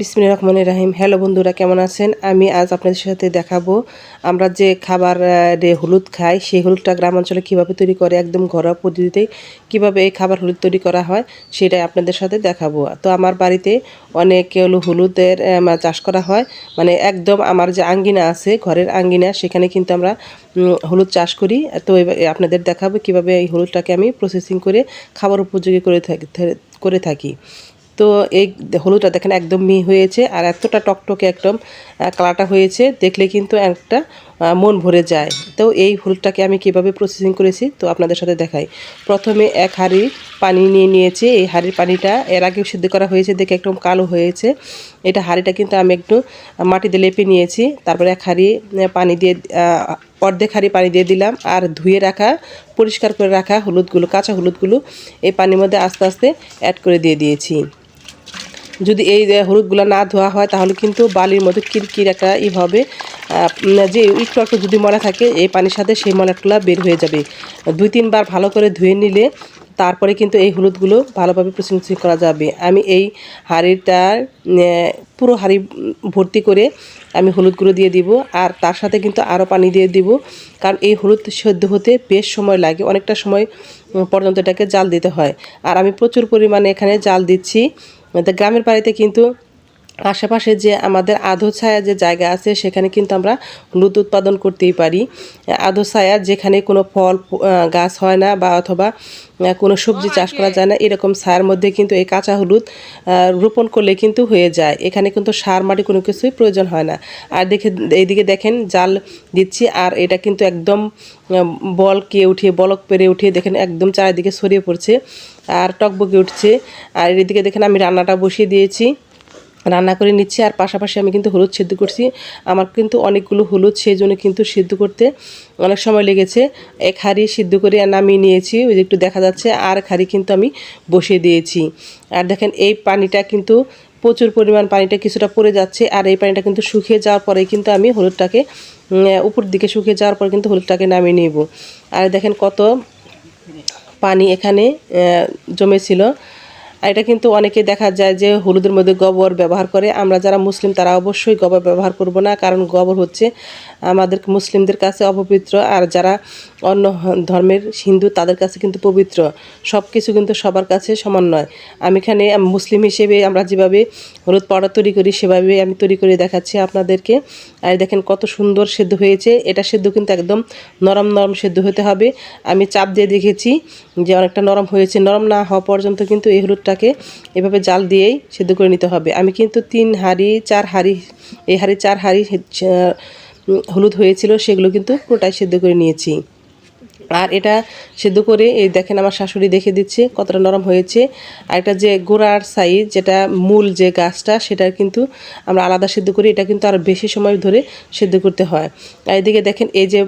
বিসমিল্লাহির রহমানির রাহিম। হ্যালো বন্ধুরা, কেমন আছেন? আমি আজ আপনাদের সাথে দেখাবো আমরা যে খাবার হলুদ খাই, সেই হলুদটা গ্রাম অঞ্চলে কীভাবে তৈরি করে, একদম ঘরোয়া পদ্ধতিতে কীভাবে এই খাবার হলুদ তৈরি করা হয়, সেটাই আপনাদের সাথে দেখাবো। তো আমার বাড়িতে অনেক হলো হলুদের চাষ করা হয়। মানে একদম আমার যে আঙ্গিনা আছে, ঘরের আঙ্গিনা, সেখানে কিন্তু আমরা হলুদ চাষ করি। তো আপনাদের দেখাবো কীভাবে এই হলুদটাকে আমি প্রসেসিং করে খাবার উপযোগী করে থাকি করে থাকি। তো এই হলুদটা দেখেন একদম মি হয়েছে আর এতটা টকটকে একদম কালারটা হয়েছে, দেখলে কিন্তু একটা মন ভরে যায়। তো এই হলুদটাকে আমি কীভাবে প্রসেসিং করেছি তো আপনাদের সাথে দেখাই। প্রথমে এক হাঁড়ি পানি নিয়ে নিয়েছি। এই হাঁড়ির পানিটা এর আগেও সিদ্ধ করা হয়েছে, দেখে একদম কালো হয়েছে। এটা হাঁড়িটা কিন্তু আমি একটু মাটিতে লেপে নিয়েছি। তারপরে এক হাঁড়ি পানি দিয়ে অর্ধেক হাঁড়ি পানি দিয়ে দিলাম আর ধুয়ে রাখা, পরিষ্কার করে রাখা হলুদগুলো, কাঁচা হলুদগুলো এই পানির মধ্যে আস্তে আস্তে অ্যাড করে দিয়ে দিয়েছি। যদি এই হলুদগুলো না ধোয়া হয়, তাহলে কিন্তু বালির মতো কিরকির একটা ই হবে। যে একটু একটু যদি ময়লা থাকে, এই পানির সাথে সেই ময়লাগুলো বের হয়ে যাবে। দুই, তিনবার ভালো করে ধুয়ে নিলে তারপরে কিন্তু এই হলুদগুলো ভালোভাবে প্রসেসিং করা যাবে। আমি এই হাঁড়িটার পুরো হাঁড়ি ভর্তি করে আমি হলুদগুলো দিয়ে দিব, আর তার সাথে কিন্তু আরও পানি দিয়ে দিব। কারণ এই হলুদ সেদ্ধ হতে বেশ সময় লাগে, অনেকটা সময় পর্যন্ত এটাকে জাল দিতে হয়। আর আমি প্রচুর পরিমাণে এখানে জাল দিচ্ছি। তো গ্রামের বাড়িতে কিন্তু আশেপাশে যে আমাদের আধো ছায়া যে জায়গা আছে সেখানে কিন্তু আমরা হলুদ উৎপাদন করতেই পারি। আধো ছায়া যেখানে কোনো ফল গাছ হয় না বা অথবা কোনো সবজি চাষ করা যায় না এরকম ছায়ার মধ্যে কিন্তু এই কাঁচা হলুদ রোপণ করলে কিন্তু হয়ে যায়। এখানে কিন্তু সার মাটি কোনো কিছুই প্রয়োজন হয় না। আর দেখে এইদিকে দেখেন জাল দিচ্ছি আর এটা কিন্তু একদম আহ, বলকে উঠিয়ে বলক পেরে উঠিয়ে দেখেন একদম চারিদিকে ছড়িয়ে পড়ছে আর টকবকে উঠছে। আর এদিকে দেখেন আমি রান্নাটা বসিয়ে দিয়েছি। রান্না করে নিচ্ছি আর পাশাপাশি আমি কিন্তু হলুদ সেদ্ধ করছি। আমার কিন্তু অনেকগুলো হলুদ সেই জন্য কিন্তু সিদ্ধ করতে অনেক সময় লেগেছে। এক হাঁড়ি সিদ্ধ করে নামিয়ে নিয়েছি, ওই যে একটু দেখা যাচ্ছে, আর হাঁড়ি কিন্তু আমি বসিয়ে দিয়েছি। আর দেখেন, এই পানিটা কিন্তু প্রচুর পরিমাণ পানিটা কিছুটা পড়ে যাচ্ছে, আর এই পানিটা কিন্তু শুকিয়ে যাওয়ার পরে কিন্তু আমি হলুদটাকে উপর দিকে শুকিয়ে যাওয়ার পরে কিন্তু হলুদটাকে নামিয়ে নেব। আর দেখেন কত পানি এখানে জমেছিল। আর এটা কিন্তু অনেকে দেখা যায় যে হলুদের মধ্যে গোবর ব্যবহার করে। আমরা যারা মুসলিম, তারা অবশ্যই গোবর ব্যবহার করব না, কারণ গোবর হচ্ছে আমাদের মুসলিমদের কাছে অপবিত্র। আর যারা অন্য ধর্মের হিন্দু, তাদের কাছে কিন্তু পবিত্র। সব কিছু কিন্তু সবার কাছে সমান নয়। আমি এখানে মুসলিম হিসেবে আমরা যেভাবে হলুদ পাউডার তৈরি করি, সেভাবে আমি তৈরি করে দেখাচ্ছি আপনাদেরকে। আর দেখেন কত সুন্দর সেদ্ধ হয়েছে। এটা সেদ্ধ কিন্তু একদম নরম নরম সেদ্ধ হতে হবে। আমি চাপ দিয়ে দেখেছি যে অনেকটা নরম হয়েছে। নরম না হওয়া পর্যন্ত কিন্তু এই হলুদটাকে এভাবে জাল দিয়েই সেদ্ধ করে নিতে হবে। আমি কিন্তু তিন হাঁড়ি, চার হাঁড়ি, এই হাঁড়ি চার হাঁড়ি হলুদ হয়েছিল সেগুলো কিন্তু পুরোটাই সেদ্ধ করে নিয়েছি। আর এটা সেদ্ধ করে, এই দেখেন আমার শাশুড়ি দেখে দিচ্ছে কতটা নরম হয়েছে। আর এটা যে গোড়ার সাইজ যেটা মূল যে গাছটা, সেটা কিন্তু আমরা আলাদা সেদ্ধ করি, এটা কিন্তু আরও বেশি সময় ধরে সেদ্ধ করতে হয়। আর এদিকে দেখেন, এই যে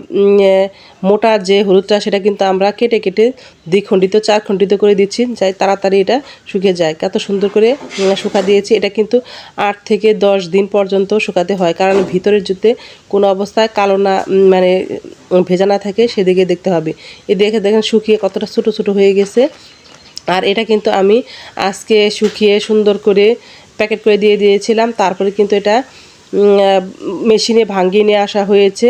মোটা যে হলুদটা, সেটা কিন্তু আমরা কেটে কেটে দ্বিখণ্ডিত চার খণ্ডিত করে দিচ্ছি, যাই তাড়াতাড়ি এটা শুকিয়ে যায়। কত সুন্দর করে শুকা দিয়েছি। এটা কিন্তু আট থেকে দশ দিন পর্যন্ত শুকাতে হয়, কারণ ভিতরের জুতে কোনো অবস্থায় কালো না মানে ভেজা না থাকে সেদিকে দেখতে হবে। এ দেখে দেখেন শুকিয়ে কতটা ছোটো ছোটো হয়ে গেছে। আর এটা কিন্তু আমি আজকে শুকিয়ে সুন্দর করে প্যাকেট করে দিয়ে দিয়েছিলাম। তারপরে কিন্তু এটা মেশিনে ভাঙিয়ে নিয়ে আসা হয়েছে।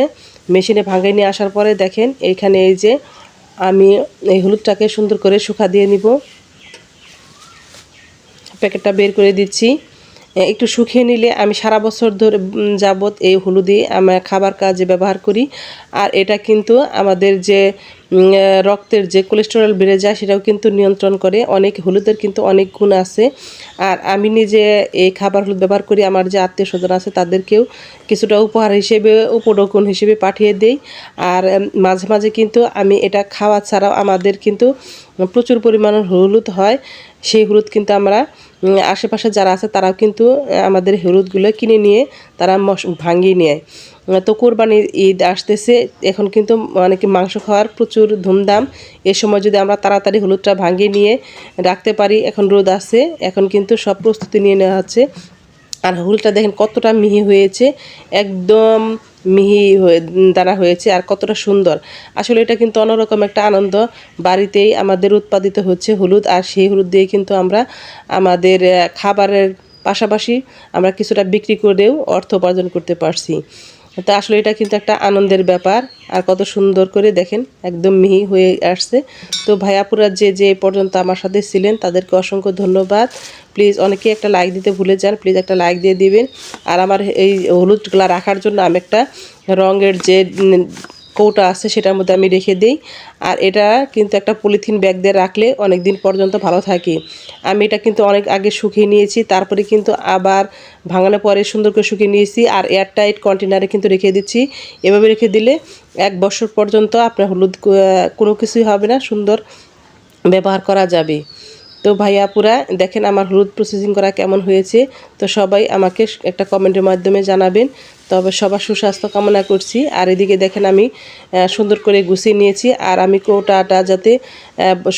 মেশিনে ভাঙিয়ে নিয়ে আসার পরে দেখেন এইখানে এই যে আমি এই হলুদটাকে সুন্দর করে শুকা দিয়ে নিব। প্যাকেটটা বের করে দিচ্ছি। একটু শুকিয়ে নিলে আমি সারা বছর ধরে যাবত এই হলুদই আমার খাবার কাজে ব্যবহার করি। আর এটা কিন্তু আমাদের যে রক্তের যে কোলেস্টেরল বেড়ে যায় সেটাও কিন্তু নিয়ন্ত্রণ করে। অনেক হলুদের কিন্তু অনেক গুণ আছে। আর আমি নিজে এই খাবার হলুদ ব্যবহার করি, আমার যে আত্মীয় স্বজন আছে তাদেরকেও কিছুটা উপহার হিসেবে, উপঢৌকন হিসেবে পাঠিয়ে দেই। আর মাঝে মাঝে কিন্তু আমি এটা খাওয়া ছাড়াও আমাদের কিন্তু প্রচুর পরিমাণের হলুদ হয়। সেই হলুদ কিন্তু আমরা আশেপাশে যারা আছে তারাও কিন্তু আমাদের হলুদগুলো কিনে নিয়ে তারা ভাঙিয়ে নেয় তো কোরবানির ঈদ আসতেছে, এখন কিন্তু অনেকে মাংস খাওয়ার প্রচুর ধুমধাম। এ সময় যদি আমরা তাড়াতাড়ি হলুদটা ভাঙিয়ে নিয়ে রাখতে পারি, এখন রোদ আছে, এখন কিন্তু সব প্রস্তুতি নিয়ে নেওয়া হচ্ছে। আর হলুদটা দেখেন কতটা মিহি হয়েছে, একদম মিহি হয়ে, দ্বারা হয়েছে আর কতটা সুন্দর। আসলে এটা কিন্তু অন্যরকম একটা আনন্দ। বাড়িতেই আমাদের উৎপাদিত হচ্ছে হলুদ আর সেই হলুদ দিয়ে কিন্তু আমরা আমাদের খাবারের পাশাপাশি আমরা কিছুটা বিক্রি করেও অর্থ উপার্জন করতে পারছি। তো আসলে এটা কিন্তু একটা আনন্দের ব্যাপার। আর কত সুন্দর করে দেখেন, একদম মিহি হয়ে আসছে। তো ভাইয়াপুরা যে যে পর্যন্ত আমার সাথে ছিলেন, তাদেরকে অসংখ্য ধন্যবাদ। প্লিজ অনেকে একটা লাইক দিতে ভুলে যান, প্লিজ একটা লাইক দিয়ে দিবেন। আর আমার এই হলুদগুলা রাখার জন্য আমি একটা রঙের যে কৌটা আছে সেটার মধ্যে আমি রেখে দিই। আর এটা কিন্তু একটা পলিথিন ব্যাগ দিয়ে রাখলে অনেক দিন পর্যন্ত ভালো থাকে। আমি এটা কিন্তু অনেক আগে শুকিয়ে নিয়েছি, তারপরে কিন্তু আবার ভাঙানোর পরে সুন্দর করে শুকিয়ে নিয়েছি আর এয়ারটাইট কন্টেনারে কিন্তু রেখে দিচ্ছি। এভাবে রেখে দিলে এক বছর পর্যন্ত আপনার হলুদ কোনো কিছুই হবে না, সুন্দর ব্যবহার করা যাবে। তো ভাইয়াপুরা দেখেন আমার হলুদ প্রসেসিং করা কেমন হয়েছে। তো সবাই আমাকে একটা কমেন্টের মাধ্যমে জানাবেন। তবে সবার সুস্বাস্থ্য কামনা করছি। আর এদিকে দেখেন আমি সুন্দর করে গুছিয়ে নিয়েছি। আর আমি কৌটাটা যাতে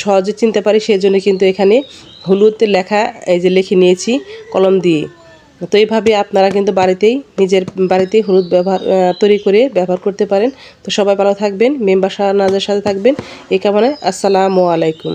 সহজে চিনতে পারি সেই জন্য কিন্তু এখানে হলুদ লেখা, এই যে লিখে নিয়েছি, কলম দিয়ে। তো এইভাবে আপনারা কিন্তু বাড়িতেই, নিজের বাড়িতেই হলুদ ব্যবহার তৈরি করে ব্যবহার করতে পারেন। তো সবাই ভালো থাকবেন, মেম্বার শাহনাজের সাথে থাকবেন। এই কামনায় আসসালামু আলাইকুম।